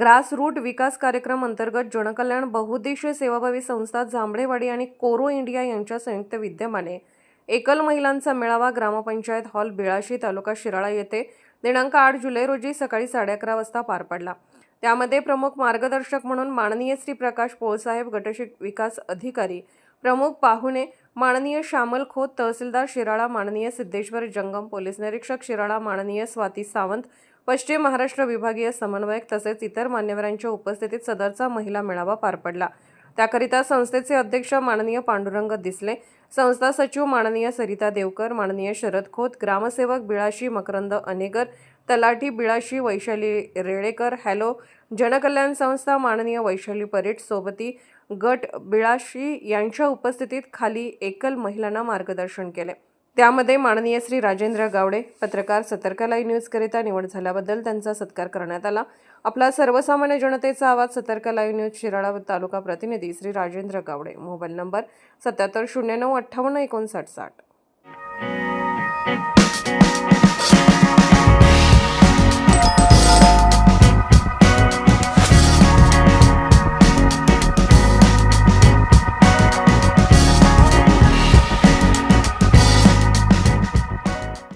Grassroot विकास कार्यक्रम अंतर्गत जनकल्याण बहुउद्देशीय सेवाभावी संस्था जांभळेवाडी आणि कोरो इंडिया यांच्या संयुक्त विद्यमाने एकल महिलांचा मेळावा ग्रामपंचायत हॉल बिळाशी तालुका शिराळा येथे दिनांक आठ जुलै रोजी सकाळी साडे अकरा वाजता पार पडला. त्यामध्ये प्रमुख मार्गदर्शक म्हणून माननीय श्री प्रकाश पोळसाहेब गटशिक विकास अधिकारी प्रमुख पाहुणे माननीय श्यामल खोत तहसीलदार शिराळा माननीय सिद्धेश्वर जंगम पोलीस निरीक्षक शिराळा माननीय स्वाती सावंत पश्चिम महाराष्ट्र विभागीय समन्वयक तसेच इतर मान्यवरांच्या उपस्थितीत सदरचा महिला मेळावा पार पडला. त्याकरिता संस्थेचे अध्यक्ष माननीय पांडुरंग दिसले संस्था सचिव माननीय सरिता देवकर माननीय शरद खोत ग्रामसेवक बिळाशी मकरंद अनेगर तलाठी बिळाशी वैशाली रेळेकर हॅलो जनकल्याण संस्था माननीय वैशाली परेड सोबती गट बिळाशी यांच्या उपस्थितीत खाली एकल महिलांना मार्गदर्शन केले. त्यामध्ये माननीय श्री राजेंद्र गावडे पत्रकार सतर्कलाई न्यूजकरिता निवड झाल्याबद्दल त्यांचा सत्कार करण्यात आला. आपला सर्वसामान्य जनतेचा आवाज सतर्क लाईव्ह न्यूज शिराळा तालुका प्रतिनिधी श्री राजेंद्र गावडे. मोबाईल नंबर सत्याहत्तर शून्य नऊ अठ्ठावन्न एकोणसाठ साठ.